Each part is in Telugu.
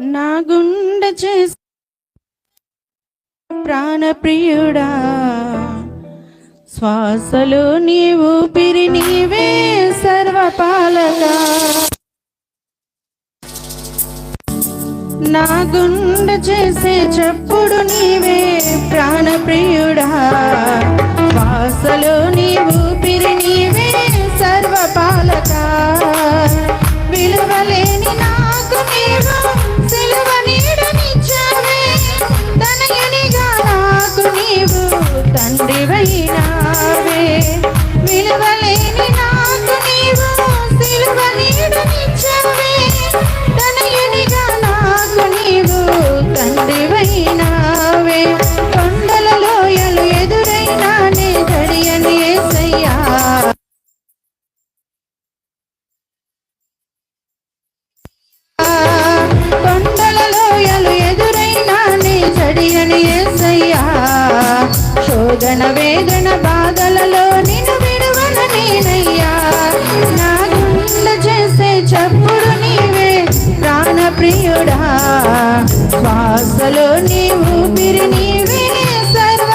నా గుండె చేసి ప్రాణప్రియుడా శ్వాసలు నీ ఊపిరి నీవే సర్వపాలక నా గుండె చేసే చెప్పుడు నీవే ప్రాణప్రియుడా. Marina. వేదన బాధలలో నిన్ను విడువన నేనయ్యా. నా గుండె చేసే చప్పుడు నీవే ప్రాణ ప్రియుడా శ్వాసలో నీవు పిరి నీవే సర్వ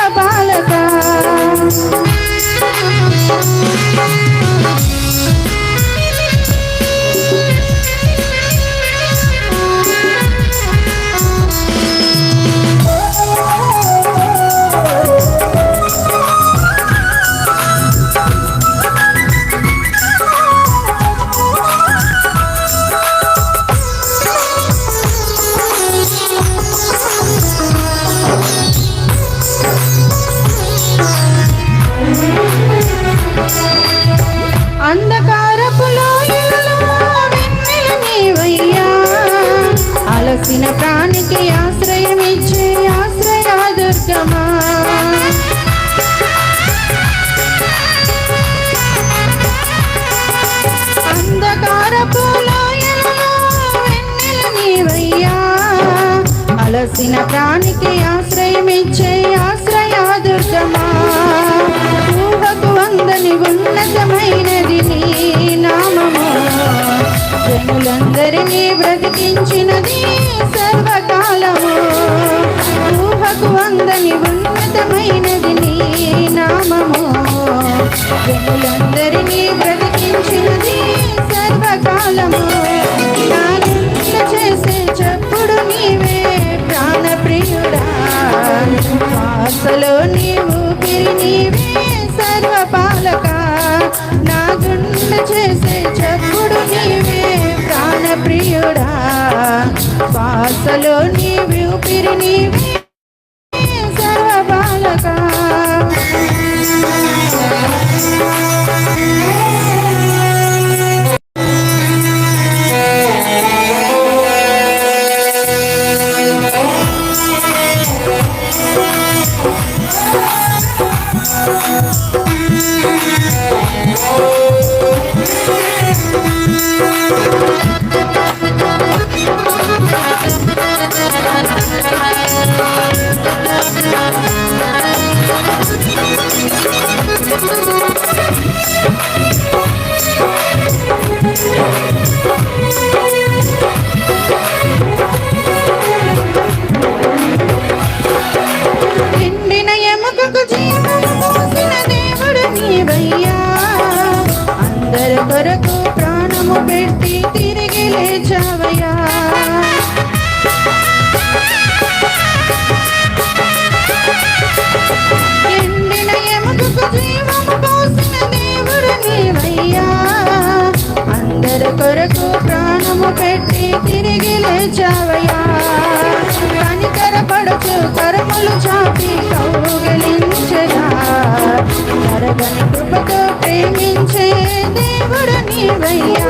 అలసిన ప్రాణికి ఆశ్రయం ఇచ్చే ఆశ్రయ దుర్గమా అంధకారపు అలసిన ప్రాణికి ఆశ్రయం ఇచ్చే ఆశ్రయ జనులందరినీ బ్రతికించినది సర్వకాలము. ఊహకు వందని ఉన్నతమైనది నీ నామము. జనులందరినీ బ్రతికించినది సర్వకాలము. శ్వాసలో నీవు ఊపిరి నీవే సర్వపాలక. నా గుండె చేసే చప్పుడు నీవే ప్రాణ ప్రియుడా శ్వాసలో నీ ఊపిరి నీవే సర్వపాలక. అందరి కొరకు ప్రాణము పెట్టి తిరిగి లేచావయ్యా. కనికరపడుచు కరములు చాపి కౌగలించగా నరగని కృపతో ప్రేమించే దేవుడు నీవయ్యా.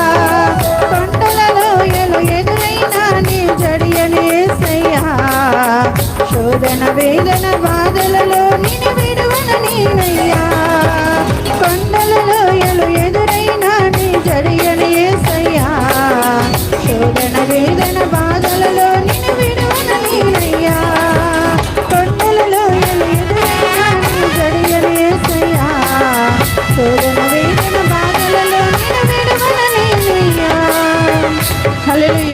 వేదన వేదన బాధలలో